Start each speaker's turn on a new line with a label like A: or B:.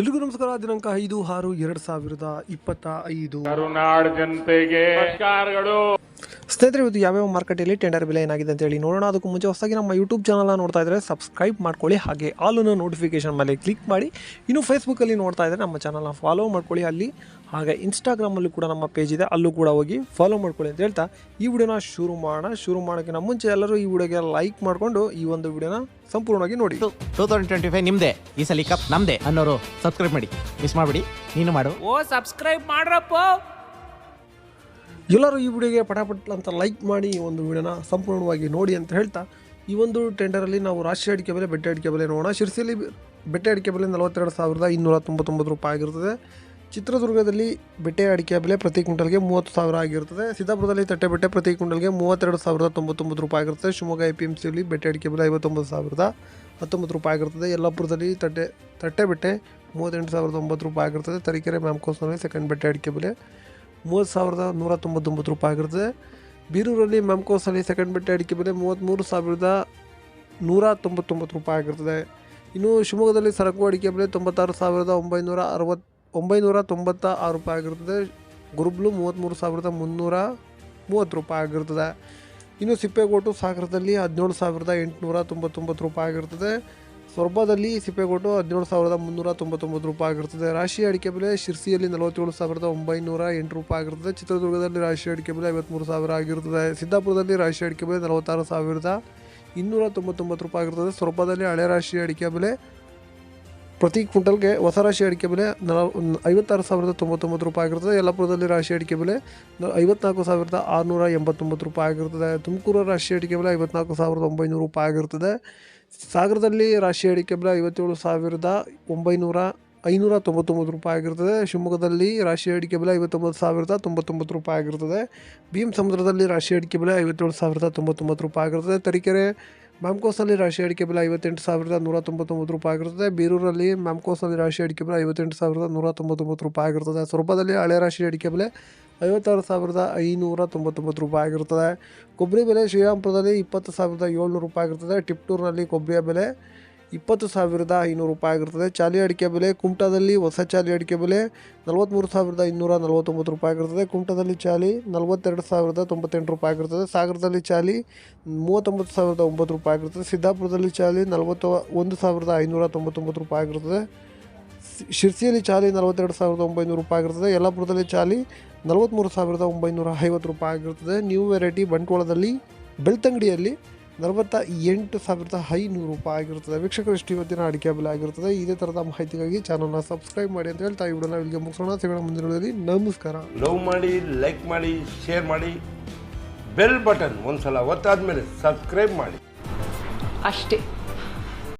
A: ಎಲ್ರಿಗೂ ನಮಸ್ಕಾರ. ದಿನಾಂಕ ಐದು ಆರು ಎರಡ್ ಸಾವಿರದ ಇಪ್ಪತ್ತ ಐದು.
B: ಕರುನಾಡ ಜನತೆಗೆ ನಮಸ್ಕಾರಗಳು.
A: ಸ್ನೇಹಿತರೆ ಇವತ್ತು ಯಾವ್ಯಾವ ಮಾರ್ಕೆಟಲ್ಲಿ ಟೆಂಡರ್ ಬೆಲೆ ಏನಾಗಿದೆ ಅಂತ ಹೇಳಿ ನೋಡೋಣ. ಅದಕ್ಕೂ ಮುಂಚೆ ಹೊಸದಾಗಿ ನಮ್ಮ ಯೂಟ್ಯೂಬ್ ಚಾನಲ್ನ ನೋಡ್ತಾ ಇದ್ರೆ ಸಬ್ಸ್ಕ್ರೈಬ್ ಮಾಡ್ಕೊಳ್ಳಿ. ಹಾಗೆ ಆಲನ್ನು ನೋಟಿಫಿಕೇಶನ್ ಮೇಲೆ ಕ್ಲಿಕ್ ಮಾಡಿ. ಇನ್ನು ಫೇಸ್ಬುಕ್ಕಲ್ಲಿ ನೋಡ್ತಾ ಇದ್ರೆ ನಮ್ಮ ಚಾನಲ್ನ ಫಾಲೋ ಮಾಡ್ಕೊಳ್ಳಿ. ಅಲ್ಲಿ ಹಾಗೆ ಇನ್ಸ್ಟಾಗ್ರಾಮಲ್ಲೂ ಕೂಡ ನಮ್ಮ ಪೇಜ್ ಇದೆ. ಅಲ್ಲೂ ಕೂಡ ಹೋಗಿ ಫಾಲೋ ಮಾಡ್ಕೊಳ್ಳಿ ಅಂತ ಹೇಳ್ತಾ ಈ ವಿಡಿಯೋನ ಶುರು ಮಾಡೋಣ. ಶುರು ಮಾಡೋಕ್ಕಿಂತ ಮುಂಚೆ ಎಲ್ಲರೂ ಈ ವಿಡಿಯೋಗೆ ಲೈಕ್ ಮಾಡಿಕೊಂಡು ಈ ಒಂದು ವಿಡಿಯೋನ ಸಂಪೂರ್ಣವಾಗಿ ನೋಡಿ.
C: ಟೂ ತೌಸಂಡ್ ಟ್ವೆಂಟಿ ಫೈವ್ ನಿಮ್ದೆ ಈ ಸಲ ಕಪ್ ನಮ್ದೆ ಅನ್ನೋರು ಸಬ್ಸ್ಕ್ರೈಬ್ ಮಾಡಿ. ಮಿಸ್ ಮಾಡಿಬಿಡಿ ನೀನು ಮಾಡು.
D: ಓ ಸಬ್ಸ್ಕ್ರೈಬ್ ಮಾಡ್ರಪ್ಪ.
A: ಎಲ್ಲರೂ ಈ ವಿಡಿಯೋಗೆ ಪಟಾಪಟ್ ಅಂತ ಲೈಕ್ ಮಾಡಿ ಈ ಒಂದು ವಿಡಿಯೋನ ಸಂಪೂರ್ಣವಾಗಿ ನೋಡಿ ಅಂತ ಹೇಳ್ತಾ ಈ ಒಂದು ಟೆಂಡರಲ್ಲಿ ನಾವು ರಾಶಿ ಅಡಿಕೆ ಬೆಲೆ ಬೆಟ್ಟೆ ಅಡಿಕೆ ಬೆಲೆ ನೋಡೋಣ. ಶಿರ್ಸಿಲಿ ಬೆಟ್ಟೆ ಅಡಿಕೆ ಬೆಲೆ ನಲವತ್ತೆರಡು ಸಾವಿರದ ಇನ್ನೂರ ತೊಂಬತ್ತೊಂಬತ್ತು ರೂಪಾಯಿ ಆಗಿರ್ತದೆ. ಚಿತ್ರದುರ್ಗದಲ್ಲಿ ಬೆಟ್ಟೆ ಅಡಿಕೆ ಬೆಲೆ ಪ್ರತಿ ಕ್ವಿಂಟಲ್ಗೆ ಮೂವತ್ತು ಸಾವಿರ ಆಗಿರುತ್ತದೆ. ಸಿದ್ದಾಪುರದಲ್ಲಿ ತಟ್ಟೆ ಬೆಟ್ಟೆ ಪ್ರತಿ ಕ್ವಿಂಟಲ್ಗೆ ಮೂವತ್ತೆರಡು ಸಾವಿರದ ತೊಂಬತ್ತೊಂಬತ್ತು ರೂಪಾಯಿ ಆಗಿರುತ್ತದೆ. ಶಿವಮೊಗ್ಗ ಎ ಪಿ ಎಂ ಸಿಯಲ್ಲಿ ಬೆಟ್ಟೆ ಅಡಿಕೆ ಬೆಲೆ ಐವತ್ತೊಂಬತ್ತು ಸಾವಿರದ ಹತ್ತೊಂಬತ್ತು ರೂಪಾಯಿ ಆಗಿರುತ್ತದೆ. ಯಲ್ಲಾಪುರದಲ್ಲಿ ತಟ್ಟೆ ತಟ್ಟೆ ಬೆಟ್ಟೆ ಮೂವತ್ತೆಂಟು ಸಾವಿರದ ಒಂಬತ್ತು ರೂಪಾಯಿ ಆಗಿರ್ತದೆ ತರೀಕೆರೆ, ಮ್ಯಾಮ್ಕೋಸ್ನಲ್ಲಿ ಸೆಕೆಂಡ್ ಬೆಟ್ಟೆ ಅಡಿಕೆ ಬೆಲೆ ಮೂವತ್ತು ಸಾವಿರದ ನೂರ ತೊಂಬತ್ತೊಂಬತ್ತು ರೂಪಾಯಿ ಆಗಿರ್ತದೆ ಬೀರೂರಲ್ಲಿ ಮ್ಯಾಮ್ಕೋಸಲ್ಲಿ ಸೆಕೆಂಡ್ ಬೆಟ್ಟೆ ಅಡಿಕೆ ಬೆಲೆ ಮೂವತ್ತ್ಮೂರು ಸಾವಿರದ ನೂರ ತೊಂಬತ್ತೊಂಬತ್ತು ರೂಪಾಯಿ ಆಗಿರ್ತದೆ ಇನ್ನು ಶಿವಮೊಗ್ಗದಲ್ಲಿ ಸರಕು ಅಡಿಕೆ ಬೆಲೆ ತೊಂಬತ್ತಾರು ಸಾವಿರದ ಒಂಬೈನೂರ ಅರವತ್ತು ಒಂಬೈನೂರ ತೊಂಬತ್ತ ಆರು ರೂಪಾಯಿ ಆಗಿರ್ತದೆ. ಗುರುಬ್ಲು ಮೂವತ್ತ್ಮೂರು ಸಾವಿರದ ಮುನ್ನೂರ ಮೂವತ್ತು ರೂಪಾಯಿ ಆಗಿರ್ತದೆ. ಇನ್ನು ಸಿಪ್ಪೆಗೋಟು ಸಾಗರದಲ್ಲಿ ಹದಿನೇಳು ಸಾವಿರದ ಎಂಟುನೂರ ತೊಂಬತ್ತೊಂಬತ್ತು ರೂಪಾಯಿ ಆಗಿರ್ತದೆ. ಸೊರಬದಲ್ಲಿ ಸಿಪ್ಪೆಗೋಟು ಹದಿನೇಳು ಸಾವಿರದ ಮುನ್ನೂರ ತೊಂಬತ್ತೊಂಬತ್ತು ರೂಪಾಯಿ ಆಗಿರ್ತದೆ. ರಾಶಿ ಅಡಿಕೆ ಬೆಲೆ ಶಿರ್ಸಿಯಲ್ಲಿ ನಲವತ್ತೇಳು ಸಾವಿರದ ಒಂಬೈನೂರ ಎಂಟು ರೂಪಾಯಿ ಆಗಿರ್ತದೆ. ಚಿತ್ರದುರ್ಗದಲ್ಲಿ ರಾಶಿ ಅಡಿಕೆ ಬೆಲೆ ಐವತ್ತ್ಮೂರು ಸಾವಿರ ಆಗಿರ್ತದೆ. ಸಿದ್ದಾಪುರದಲ್ಲಿ ರಾಶಿ ಅಡಿಕೆ ಬೆಲೆ ನಲವತ್ತಾರು ಸಾವಿರದ ಇನ್ನೂರ ತೊಂಬತ್ತೊಂಬತ್ತು ರೂಪಾಯಿ ಆಗಿರ್ತದೆ. ಸೊರಬದಲ್ಲಿ ಹಳೆ ರಾಶಿ ಅಡಿಕೆ ಬೆಲೆ ಪ್ರತಿ ಕ್ವಿಂಟಲ್ಗೆ ಹೊಸ ರಾಶಿ ಅಡಿಕೆ ಬೆಲೆ ನಲ, ಐವತ್ತಾರು ಸಾವಿರದ ತೊಂಬತ್ತೊಂಬತ್ತು ರೂಪಾಯಿ ಆಗಿರ್ತದೆ. ಯಲ್ಲಾಪುರದಲ್ಲಿ ರಾಶಿ ಅಡಿಕೆ ಬೆಲೆ ಐವತ್ನಾಲ್ಕು ಸಾವಿರದ ಆರುನೂರ ಎಂಬತ್ತೊಂಬತ್ತು ರೂಪಾಯಿ ಆಗಿರ್ತದೆ. ತುಮಕೂರು ರಾಶಿ ಅಡಿಕೆ ಬೆಲೆ ಐವತ್ನಾಲ್ಕು ಸಾವಿರದ ಒಂಬೈನೂರು ರೂಪಾಯಿ ಆಗಿರ್ತದೆ. ಸಾಗರದಲ್ಲಿ ರಾಶಿ ಅಡಿಕೆ ಬೆಲೆ ಐವತ್ತೇಳು ಸಾವಿರದ ಒಂಬೈನೂರ ಐನೂರ ತೊಂಬತ್ತೊಂಬತ್ತು ರೂಪಾಯಿ ಆಗಿರ್ತದೆ. ಶಿವಮೊಗ್ಗದಲ್ಲಿ ರಾಶಿ ಅಡಿಕೆ ಬೆಲೆ ಐವತ್ತೊಂಬತ್ತು ಸಾವಿರದ ತೊಂಬತ್ತೊಂಬತ್ತು ರೂಪಾಯಿ ಆಗಿರ್ತದೆ. ಭೀಮ್ ಸಮುದ್ರದಲ್ಲಿ ರಾಶಿ ಅಡಿಕೆ ಬೆಲೆ ಐವತ್ತೇಳು ಸಾವಿರದ ತೊಂಬತ್ತೊಂಬತ್ತು ರೂಪಾಯಿ ಆಗಿರ್ತದೆ. ತರೀಕೆರೆ ಮ್ಯಾಮ್ಕೋಸಲ್ಲಿ ರಾಶಿ ಅಡಿಕೆ ಬೆಲೆ ಐವತ್ತೆಂಟು ಸಾವಿರದ ನೂರ ತೊಂಬತ್ತೊಂಬತ್ತು ರೂಪಾಯಿ ಆಗಿರ್ತದೆ. ಬೀರೂರಲ್ಲಿ ಮ್ಯಾಮ್ಕೋಸಲ್ಲಿ ರಾಶಿ ಅಡಿಕೆ ಬೆಲೆ ಐವತ್ತೆಂಟು ಸಾವಿರದ ನೂರ ತೊಂಬತ್ತೊಂಬತ್ತು ರೂಪಾಯಿ ಆಗಿರ್ತದೆ. ಸ್ವರೂಪದಲ್ಲಿ ಹಳೆ ರಾಶಿ ಅಡಿಕೆ ಬೆಲೆ ಐವತ್ತಾರು ಸಾವಿರದ ಐನೂರ ತೊಂಬತ್ತೊಂಬತ್ತು ರೂಪಾಯಿ ಆಗಿರ್ತದೆ. ಕೊಬ್ಬರಿ ಬೆಲೆ ಶ್ರೀರಾಮ್ಪುರದಲ್ಲಿ ಇಪ್ಪತ್ತು ಸಾವಿರದ ಏಳ್ನೂರು ರೂಪಾಯಿ ಆಗಿರ್ತದೆ. ಟಿಪ್ಟೂರಿನಲ್ಲಿ ಕೊಬ್ಬರಿಯ ಬೆಲೆ ಇಪ್ಪತ್ತು ಸಾವಿರದ ಐನೂರು ರೂಪಾಯಿ ಆಗಿರ್ತದೆ. ಚಾಲಿ ಅಡಿಕೆ ಬೆಲೆ, ಕುಮಟಾದಲ್ಲಿ ಹೊಸ ಚಾಲಿ ಅಡಿಕೆ ಬೆಲೆ ನಲವತ್ತ್ಮೂರು ಸಾವಿರದ ಇನ್ನೂರ ನಲವತ್ತೊಂಬತ್ತು ರೂಪಾಯಿ ಆಗಿರ್ತದೆ. ಕುಮಟಾದಲ್ಲಿ ಚಾಲಿ ನಲವತ್ತೆರಡು ಸಾವಿರದ ತೊಂಬತ್ತೆಂಟು ರೂಪಾಯಿ ಆಗಿರ್ತದೆ. ಸಾಗರದಲ್ಲಿ ಚಾಲಿ ಮೂವತ್ತೊಂಬತ್ತು ಸಾವಿರದ ಒಂಬತ್ತು ರೂಪಾಯಿ ಆಗಿರ್ತದೆ. ಸಿದ್ದಾಪುರದಲ್ಲಿ ಚಾಲಿ ನಲವತ್ತು, ಒಂದು ಸಾವಿರದ ಐನೂರ ತೊಂಬತ್ತೊಂಬತ್ತು ರೂಪಾಯಿ ಆಗಿರ್ತದೆ. ಶಿರ್ಸಿಯಲ್ಲಿ ಚಾಲಿ ನಲವತ್ತೆರಡು ಸಾವಿರದ ಒಂಬೈನೂರು ರೂಪಾಯಿ ಆಗಿರ್ತದೆ. ಯಲ್ಲಾಪುರದಲ್ಲಿ ಚಾಲಿ ನಲವತ್ತ್ಮೂರು ಸಾವಿರದ ಒಂಬೈನೂರ ಐವತ್ತು ರೂಪಾಯಿ ಆಗಿರ್ತದೆ. ನ್ಯೂ ವೆರೈಟಿ ಬಂಟ್ವಾಳದಲ್ಲಿ ಬೆಳ್ತಂಗಡಿಯಲ್ಲಿ ನಲವತ್ತ ಎಂಟು ಸಾವಿರದ ಐನೂರು ರೂಪಾಯಿ ಆಗಿರುತ್ತದೆ. ವೀಕ್ಷಕರು ಇಷ್ಟು ಇವತ್ತಿನ ಅಡಿಕೆ ಬೆಲೆ ಆಗಿರುತ್ತದೆ. ಇದೇ ಥರದ ಮಾಹಿತಿಗಾಗಿ ಚಾನಲ್ನ ಸಬ್ಸ್ಕ್ರೈಬ್ ಮಾಡಿ ಅಂತ ಹೇಳ್ತಾ ಈ ವಿಡಿಯೋನ ಇಲ್ಲಿಗೆ ಮುಗಿಸೋಣ. ಸಿಗೋಣ ಮುಂದಿನ ವಿಡಿಯೋದಲ್ಲಿ. ನಮಸ್ಕಾರ.
E: ಲವ್ ಮಾಡಿ ಲೈಕ್ ಮಾಡಿ ಶೇರ್ ಮಾಡಿ. ಬೆಲ್ ಬಟನ್ ಒಂದ್ಸಲ ಒತ್ತಾದ್ಮೇಲೆ ಸಬ್ಸ್ಕ್ರೈಬ್ ಮಾಡಿ.
F: ಅಷ್ಟೇ.